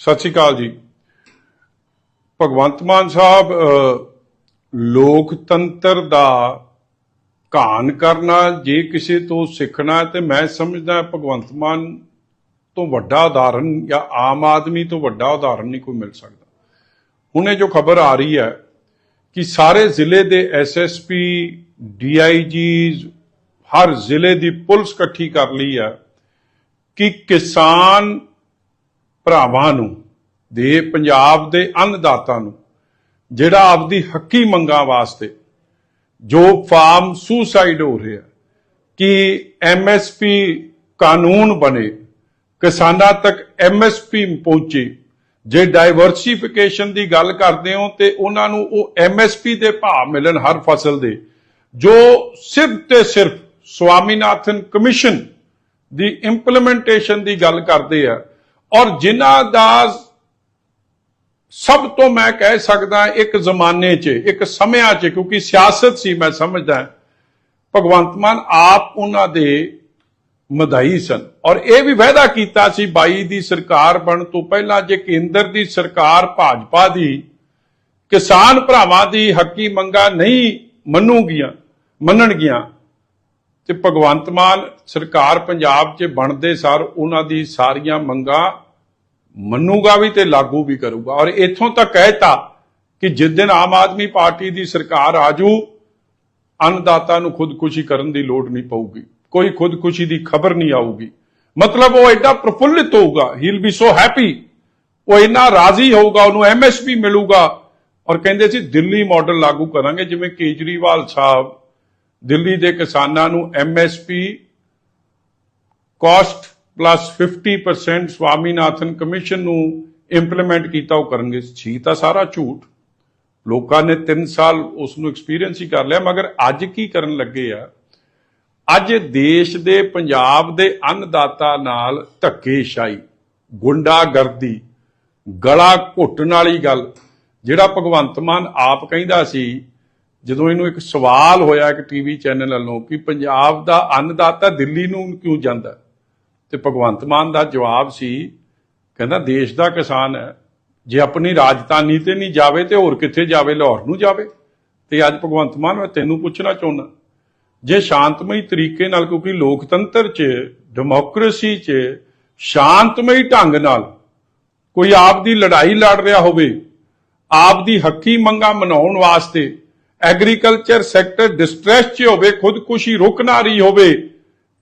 ਸਤਿ ਸ਼੍ਰੀ ਅਕਾਲ ਜੀ। ਭਗਵੰਤ ਮਾਨ ਸਾਹਿਬ ਲੋਕਤੰਤਰ ਦਾ ਘਾਣ ਕਰਨਾ, ਜੇ ਕਿਸੇ ਤੋਂ ਸਿੱਖਣਾ ਹੈ ਤੇ ਮੈਂ ਸਮਝਦਾ ਭਗਵੰਤ ਮਾਨ ਤੋਂ ਵੱਡਾ ਉਦਾਹਰਨ ਜਾਂ ਆਮ ਆਦਮੀ ਤੋਂ ਵੱਡਾ ਉਦਾਹਰਨ ਨਹੀਂ ਕੋਈ ਮਿਲ ਸਕਦਾ। ਹੁਣੇ ਜੋ ਖਬਰ ਆ ਰਹੀ ਹੈ ਕਿ ਸਾਰੇ ਜ਼ਿਲ੍ਹੇ ਦੇ ਐਸਐਸਪੀ ਡੀਆਈਜੀਜ਼ ਹਰ ਜ਼ਿਲ੍ਹੇ ਦੀ ਪੁਲਿਸ ਇਕੱਠੀ ਕਰ ਲਈ ਹੈ ਕਿ ਕਿਸਾਨ ਭਰਾਵਾਂ ਨੂੰ, ਦੇ ਪੰਜਾਬ ਦੇ ਅੰਨਦਾਤਾ ਨੂੰ, ਜਿਹੜਾ ਆਪਦੀ ਹੱਕੀ ਮੰਗਾਂ ਵਾਸਤੇ ਜੋ ਫਾਰਮ ਸੁਸਾਈਡ ਹੋ ਰਿਹਾ, ਕਿ ਐਮਐਸਪੀ ਕਾਨੂੰਨ ਬਣੇ, ਕਿਸਾਨਾਂ ਤੱਕ ਐਮਐਸਪੀ ਪਹੁੰਚੇ, ਜੇ ਡਾਈਵਰਸਿਫਿਕੇਸ਼ਨ ਦੀ ਗੱਲ ਕਰਦੇ ਹੋ ਤੇ ਉਹਨਾਂ ਨੂੰ ਉਹ ਐਮਐਸਪੀ ਦੇ ਭਾਅ ਮਿਲਣ ਹਰ ਫਸਲ ਦੇ, ਜੋ ਸਿਰਫ ਤੇ ਸਿਰਫ ਸਵਾਮੀਨਾਥਨ ਕਮਿਸ਼ਨ ਦੀ ਇੰਪਲੀਮੈਂਟੇਸ਼ਨ ਦੀ ਗੱਲ ਕਰਦੇ ਆ ਔਰ ਜਿਨ੍ਹਾਂ ਦਾ ਸਭ ਤੋਂ ਮੈਂ ਕਹਿ ਸਕਦਾ ਇੱਕ ਜ਼ਮਾਨੇ 'ਚ, ਇੱਕ ਸਮਿਆਂ 'ਚ, ਕਿਉਂਕਿ ਸਿਆਸਤ ਸੀ, ਮੈਂ ਸਮਝਦਾ ਭਗਵੰਤ ਮਾਨ ਆਪ ਉਹਨਾਂ ਦੇ ਮਧਾਈ ਸਨ। ਔਰ ਇਹ ਵੀ ਵਾਅਦਾ ਕੀਤਾ ਸੀ 22 ਦੀ ਸਰਕਾਰ ਬਣ ਤੋਂ ਪਹਿਲਾਂ ਜੇ ਕੇਂਦਰ ਦੀ ਸਰਕਾਰ ਭਾਜਪਾ ਦੀ, ਕਿਸਾਨ ਭਰਾਵਾਂ ਦੀ ਹੱਕੀ ਮੰਗਾਂ ਨਹੀਂ ਮੰਨੂਗੀਆਂ, ਮੰਨਣਗੀਆਂ ਤੇ ਭਗਵੰਤ ਮਾਨ ਸਰਕਾਰ ਪੰਜਾਬ 'ਚ ਬਣਦੇ ਸਾਰ ਉਹਨਾਂ ਦੀ ਸਾਰੀਆਂ ਮੰਗਾਂ ਮੰਨੂਗਾ ਵੀ ਤੇ ਲਾਗੂ ਵੀ ਕਰੂਗਾ। ਔਰ ਇੱਥੋਂ ਤੱਕ ਕਹਿਤਾ ਕਿ ਜਿਸ ਦਿਨ ਆਮ ਆਦਮੀ ਪਾਰਟੀ ਦੀ ਸਰਕਾਰ ਆਜੂ ਅੰਨਦਾਤਾ ਨੂੰ ਖੁਦਕੁਸ਼ੀ ਕਰਨ ਦੀ ਲੋੜ ਨਹੀਂ ਪਊਗੀ। ਕੋਈ ਖੁਦਕੁਸ਼ੀ ਦੀ ਖਬਰ ਨਹੀਂ ਆਊਗੀ। ਮਤਲਬ ਉਹ ਐਡਾ ਪ੍ਰਫੁੱਲਿਤ ਹੋਊਗਾ he will be so happy ਉਹ ਇੰਨਾ ਰਾਜ਼ੀ ਹੋਊਗਾ, ਉਹਨੂੰ ਐਮਐਸਪੀ ਮਿਲੂਗਾ। ਔਰ ਕਹਿੰਦੇ ਸੀ, ਦਿੱਲੀ ਮਾਡਲ ਲਾਗੂ ਕਰਾਂਗੇ, ਜਿਵੇਂ ਕੇਜਰੀਵਾਲ ਸਾਹਿਬ ਦਿੱਲੀ ਦੇ ਕਿਸਾਨਾਂ ਨੂੰ MSP cost plus 50% Swaminathan commission ਨੂੰ ਇੰਪਲੀਮੈਂਟ ਕੀਤਾ, ਉਹ ਕਰਨਗੇ। ਸੀ ਤਾਂ ਸਾਰਾ ਝੂਠ। ਲੋਕਾਂ ਨੇ 3 ਸਾਲ ਉਸ ਨੂੰ ਐਕਸਪੀਰੀਅੰਸ ਹੀ ਕਰ ਲਿਆ, ਮਗਰ ਅੱਜ ਕੀ ਕਰਨ ਲੱਗੇ ਆ? ਅੱਜ ਦੇਸ਼ ਦੇ ਪੰਜਾਬ ਦੇ ਅੰਨਦਾਤਾ ਨਾਲ ਧੱਕੇਸ਼ਾਹੀ, ਗੁੰਡਾਗਰਦੀ, ਗਲਾ ਘੁੱਟਣ ਵਾਲੀ ਗੱਲ, ਜਿਹੜਾ ਭਗਵੰਤ ਮਾਨ ਆਪ ਕਹਿੰਦਾ ਸੀ ਜਦੋਂ ਇਹਨੂੰ ਇੱਕ ਸਵਾਲ ਹੋਇਆ ਇੱਕ ਟੀਵੀ ਚੈਨਲ ਵੱਲੋਂ ਕਿ ਪੰਜਾਬ ਦਾ ਅੰਨਦਾਤਾ ਦਿੱਲੀ ਨੂੰ ਕਿਉਂ ਜਾਂਦਾ? ਤੇ ਭਗਵੰਤ ਮਾਨ ਦਾ ਜਵਾਬ ਸੀ, ਕਹਿੰਦਾ ਦੇਸ਼ ਦਾ ਕਿਸਾਨ ਹੈ। ਜੇ ਆਪਣੀ ਰਾਜਧਾਨੀ ਤੇ ਨਹੀਂ ਜਾਵੇ ਤੇ ਹੋਰ ਕਿੱਥੇ ਜਾਵੇ? ਲਾਹੌਰ ਨੂੰ ਜਾਵੇ। ਤੇ ਅੱਜ ਭਗਵੰਤ ਮਾਨ, ਮੈਂ ਤੈਨੂੰ ਪੁੱਛਣਾ ਚਾਹੁੰਦਾ, ਜੇ ਸ਼ਾਂਤਮਈ ਤਰੀਕੇ ਨਾਲ, ਕਿਉਂਕਿ ਲੋਕਤੰਤਰ 'ਚ ਡੈਮੋਕ੍ਰੇਸੀ 'ਚ, ਸ਼ਾਂਤਮਈ ਢੰਗ ਨਾਲ ਕੋਈ ਆਪ ਦੀ ਲੜਾਈ ਲੜ ਰਿਹਾ ਹੋਵੇ ਆਪ ਦੀ ਹੱਕੀ ਮੰਗਾਂ ਮਨਾਉਣ ਵਾਸਤੇ ਐਗਰੀਕਲਚਰ ਸੈਕਟਰ ਡਿਸਟ੍ਰੈਸ 'ਚ ਹੋਵੇ, ਖੁਦਕੁਸ਼ੀ ਰੁਕ ਨਾ ਰਹੀ ਹੋਵੇ,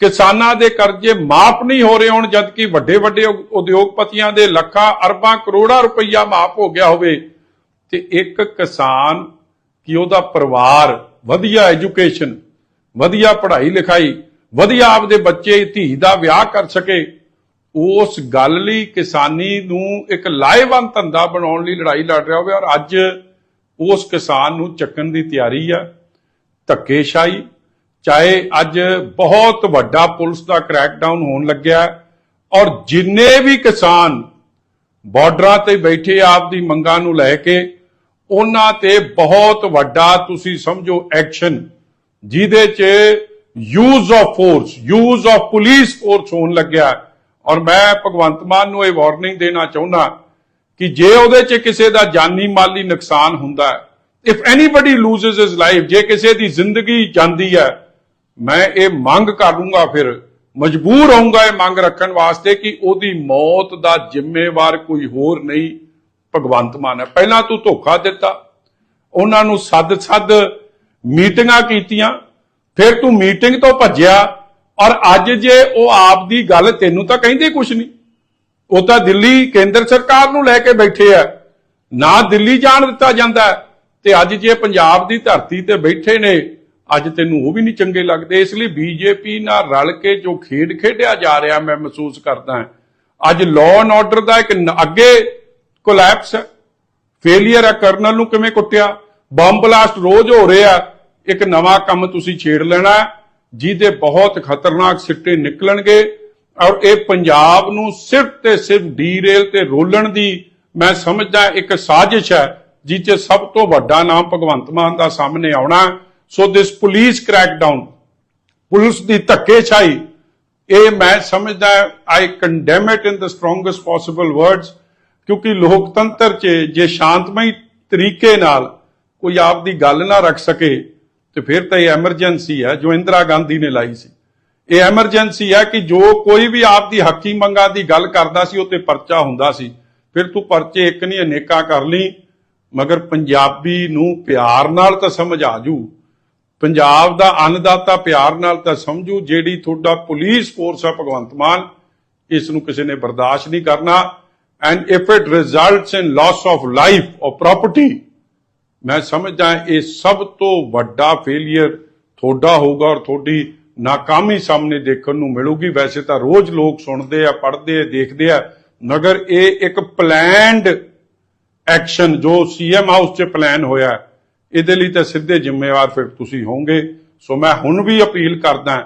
ਕਿਸਾਨਾਂ ਦੇ ਕਰਜ਼ੇ ਮਾਫ ਨਹੀਂ ਹੋ ਰਹੇ ਹੋਣ, ਜਦਕਿ ਵੱਡੇ ਵੱਡੇ ਉਦਯੋਗਪਤੀਆਂ ਦੇ ਲੱਖਾਂ, ਅਰਬਾਂ, ਕਰੋੜਾਂ ਰੁਪਈਆ ਮਾਫ ਹੋ ਗਿਆ ਹੋਵੇ, ਤੇ ਇੱਕ ਕਿਸਾਨ ਕਿ ਉਹਦਾ ਪਰਿਵਾਰ, ਵਧੀਆ ਐਜੂਕੇਸ਼ਨ, ਵਧੀਆ ਪੜ੍ਹਾਈ ਲਿਖਾਈ ਵਧੀਆ ਆਪਦੇ ਬੱਚੇ, ਧੀ ਦਾ ਵਿਆਹ ਕਰ ਸਕੇ, ਉਸ ਗੱਲ ਲਈ ਕਿਸਾਨੀ ਨੂੰ ਇੱਕ ਲਾਹੇਵੰਦ ਧੰਦਾ ਬਣਾਉਣ ਲਈ ਲੜਾਈ ਲੜ ਰਿਹਾ ਹੋਵੇ, ਔਰ ਅੱਜ ਉਸ ਕਿਸਾਨ ਨੂੰ ਚੱਕਣ ਦੀ ਤਿਆਰੀ ਆ, ਧੱਕੇਸ਼ਾਹੀ, ਚਾਹੇ ਅੱਜ ਬਹੁਤ ਵੱਡਾ ਪੁਲਿਸ ਦਾ ਕ੍ਰੈਕਡਾਊਨ ਹੋਣ ਲੱਗਿਆ ਔਰ ਜਿੰਨੇ ਵੀ ਕਿਸਾਨ ਬਾਰਡਰਾਂ ਤੇ ਬੈਠੇ ਆਪ ਦੀ ਮੰਗਾਂ ਨੂੰ ਲੈ ਕੇ, ਉਹਨਾਂ ਤੇ ਬਹੁਤ ਵੱਡਾ, ਤੁਸੀਂ ਸਮਝੋ ਐਕਸ਼ਨ ਜਿਹਦੇ 'ਚ use of force use of police force ਹੋਣ ਲੱਗਿਆ। ਔਰ ਮੈਂ ਭਗਵੰਤ ਮਾਨ ਨੂੰ ਇਹ ਵਾਰਨਿੰਗ ਦੇਣਾ ਚਾਹੁੰਦਾ ਕਿ ਜੇ ਉਹਦੇ 'ਚ ਕਿਸੇ ਦਾ ਜਾਨੀ ਮਾਲੀ ਨੁਕਸਾਨ ਹੁੰਦਾ ਹੈ if anybody loses his life ਜੇ ਕਿਸੇ ਦੀ ਜ਼ਿੰਦਗੀ ਜਾਂਦੀ ਹੈ, ਮੈਂ ਇਹ ਮੰਗ ਕਰ ਲੂੰਗਾ ਫਿਰ, ਮਜਬੂਰ ਹੋਊਂਗਾ ਇਹ ਮੰਗ ਰੱਖਣ ਵਾਸਤੇ ਕਿ ਉਹਦੀ ਮੌਤ ਦਾ ਜ਼ਿੰਮੇਵਾਰ ਕੋਈ ਹੋਰ ਨਹੀਂ, ਭਗਵੰਤ ਮਾਨ ਹੈ। ਪਹਿਲਾਂ ਤੂੰ ਧੋਖਾ ਦਿੱਤਾ, ਉਹਨਾਂ ਨੂੰ ਸੱਦ ਸੱਦ ਮੀਟਿੰਗਾਂ ਕੀਤੀਆਂ, ਫਿਰ ਤੂੰ ਮੀਟਿੰਗ ਤੋਂ ਭੱਜਿਆ, ਔਰ ਅੱਜ ਜੇ ਉਹ ਆਪ ਦੀ ਗੱਲ ਤੈਨੂੰ ਤਾਂ ਕਹਿੰਦੇ ਕੁਛ ਨਹੀਂ। ਉਹ ਤਾਂ ਦਿੱਲੀ ਕੇਂਦਰ ਸਰਕਾਰ ਨੂੰ ਲੈ ਕੇ ਬੈਠੇ ਆ। ਨਾ ਦਿੱਲੀ ਜਾਣ ਦਿੱਤਾ ਜਾਂਦਾ ਤੇ ਅੱਜ ਜੇ ਪੰਜਾਬ ਦੀ ਧਰਤੀ ਤੇ ਬੈਠੇ ਨੇ, ਅੱਜ ਤੈਨੂੰ ਉਹ ਵੀ ਨਹੀਂ ਚੰਗੇ ਲੱਗਦੇ। ਇਸ ਲਈ ਬੀਜੇਪੀ ਨਾਲ ਰਲ ਕੇ ਜੋ ਖੇਡ ਖੇਡਿਆ ਜਾ ਰਿਹਾ, ਮੈਂ ਮਹਿਸੂਸ ਕਰਦਾ ਹਾਂ। ਅੱਜ ਲਾਅ ਐਂਡ ਆਰਡਰ ਦਾ ਇੱਕ ਅੱਗੇ ਕੋਲੈਪਸ ਹੈ। ਫੇਲਿਅਰ ਹੈ। ਕਰਨਲ ਨੂੰ ਕਿਵੇਂ ਕੁੱਟਿਆ? ਬੰਬ ਬਲਾਸਟ ਰੋਜ਼ ਹੋ ਰਿਹਾ ਇੱਕ ਨਵਾਂ ਕੰਮ ਤੁਸੀਂ ਛੇੜ ਲੈਣਾ ਜਿਹਦੇ ਬਹੁਤ ਖਤਰਨਾਕ ਸਿੱਟੇ ਨਿਕਲਣਗੇ। ਔਰ ਇਹ ਪੰਜਾਬ ਨੂੰ ਸਿਰਫ ਤੇ ਸਿਰਫ ਡੀਰੇਲ ਤੇ ਰੋਲਣ ਦੀ ਮੈਂ ਸਮਝਦਾ ਇੱਕ ਸਾਜ਼ਿਸ਼ ਹੈ, ਜਿਸ ਸਭ ਤੋਂ ਵੱਡਾ ਨਾਮ ਭਗਵੰਤ ਮਾਨ ਦਾ ਸਾਹਮਣੇ ਆਉਣਾ। So this police crackdown police ਦੀ ਧੱਕੇਸ਼ਾਹੀ, ਇਹ ਮੈਂ ਸਮਝਦਾ I condemn it in the strongest possible words ਕਿਉਂਕਿ ਲੋਕਤੰਤਰ 'ਚ ਜੇ ਸ਼ਾਂਤਮਈ ਤਰੀਕੇ ਨਾਲ ਕੋਈ ਆਪ ਦੀ ਗੱਲ ਨਾ ਰੱਖ ਸਕੇ, ਤੇ ਫਿਰ ਤਾਂ ਇਹ ਐਮਰਜੈਂਸੀ ਹੈ, ਜੋ ਇੰਦਰਾ ਗਾਂਧੀ ਨੇ ਲਾਈ ਸੀ। ਇਹ ਐਮਰਜੈਂਸੀ ਹੈ ਕਿ ਜੋ ਕੋਈ ਵੀ ਆਪ ਦੀ ਹੱਕੀ ਮੰਗਾਂ ਦੀ ਗੱਲ ਕਰਦਾ ਸੀ ਉਹ ਤੇ ਪਰਚਾ ਹੁੰਦਾ ਸੀ। ਫਿਰ ਤੂੰ ਪਰਚੇ ਇੱਕ ਨਹੀਂ, ਅਨੇਕਾਂ ਕਰ ਲਈ, ਮਗਰ ਪੰਜਾਬੀ ਨੂੰ ਪਿਆਰ ਨਾਲ ਤਾਂ ਸਮਝ ਆ ਜੂ। ਪੰਜਾਬ ਦਾ ਅੰਨਦਾਤਾ ਪਿਆਰ ਨਾਲ ਤਾਂ ਸਮਝੂ, ਜਿਹੜੀ ਤੁਹਾਡਾ ਪੁਲਿਸ ਫੋਰਸ ਹੈ ਭਗਵੰਤ ਮਾਨ, ਇਸ ਨੂੰ ਕਿਸੇ ਨੇ ਬਰਦਾਸ਼ਤ ਨਹੀਂ ਕਰਨਾ। And if it results in loss of life ਔਰ ਪ੍ਰਾਪਰਟੀ ਮੈਂ ਸਮਝਦਾ ਇਹ ਸਭ ਤੋਂ ਵੱਡਾ ਫੇਲਿਅਰ ਤੁਹਾਡਾ ਹੋਊਗਾ ਔਰ ਤੁਹਾਡੀ ਨਾਕਾਮੀ ਸਾਹਮਣੇ ਦੇਖਣ ਨੂੰ ਮਿਲੂਗੀ। ਵੈਸੇ ਤਾਂ ਰੋਜ਼ ਲੋਕ ਸੁਣਦੇ ਆ, ਪੜ੍ਹਦੇ ਆ, ਦੇਖਦੇ ਆ, ਮਗਰ ਇਹ ਇੱਕ ਪਲੈਨਡ ਐਕਸ਼ਨ ਜੋ ਸੀਐਮ ਹਾਊਸ 'ਚ ਪਲਾਨ ਹੋਇਆ ਇਹਦੇ ਲਈ ਤਾਂ ਸਿੱਧੇ ਜ਼ਿੰਮੇਵਾਰ ਫਿਰ ਤੁਸੀਂ ਹੋਵੋਗੇ। ਸੋ ਮੈਂ ਹੁਣ ਵੀ ਅਪੀਲ ਕਰਦਾ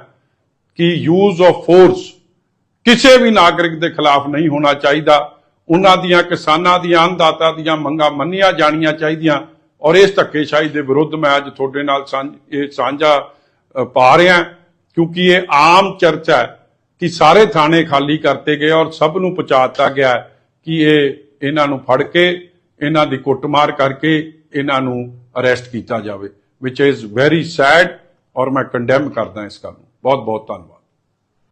ਕਿ ਯੂਜ਼ ਆਫ ਫੋਰਸ ਕਿਸੇ ਵੀ ਨਾਗਰਿਕ ਦੇ ਖਿਲਾਫ ਨਹੀਂ ਹੋਣਾ ਚਾਹੀਦਾ। ਉਹਨਾਂ ਦੀਆਂ ਕਿਸਾਨਾਂ ਦੀਆਂ, ਅੰਨਦਾਤਾ ਦੀਆਂ ਮੰਗਾਂ ਮੰਨੀਆਂ ਜਾਣੀਆਂ ਚਾਹੀਦੀਆਂ। ਔਰ ਇਸ ਧੱਕੇਸ਼ਾਹੀ ਦੇ ਵਿਰੁੱਧ ਮੈਂ ਅੱਜ ਤੁਹਾਡੇ ਨਾਲ ਸਾਂਝ, ਇਹ ਸਾਂਝਾ ਪਾ ਰਿਹਾ ਕਿਉਂਕਿ ਇਹ ਆਮ ਚਰਚਾ ਹੈ ਕਿ ਸਾਰੇ ਥਾਣੇ ਖਾਲੀ ਕਰਤੇ ਗਏ ਔਰ ਸਭ ਨੂੰ ਪਹੁੰਚਾਤਾ ਗਿਆ ਕਿ ਇਹ ਇਹਨਾਂ ਨੂੰ ਫੜ ਕੇ, ਇਹਨਾਂ ਦੀ ਕੁੱਟਮਾਰ ਕਰਕੇ ਇਹਨਾਂ ਨੂੰ ਅਰੈਸਟ ਕੀਤਾ ਜਾਵੇ ਵਿਚ ਇਜ਼ ਵੈਰੀ ਸੈਡ ਔਰ ਮੈਂ ਕੰਡੈਮ ਕਰਦਾ ਇਸ ਗੱਲ ਨੂੰ। ਬਹੁਤ ਬਹੁਤ ਧੰਨਵਾਦ।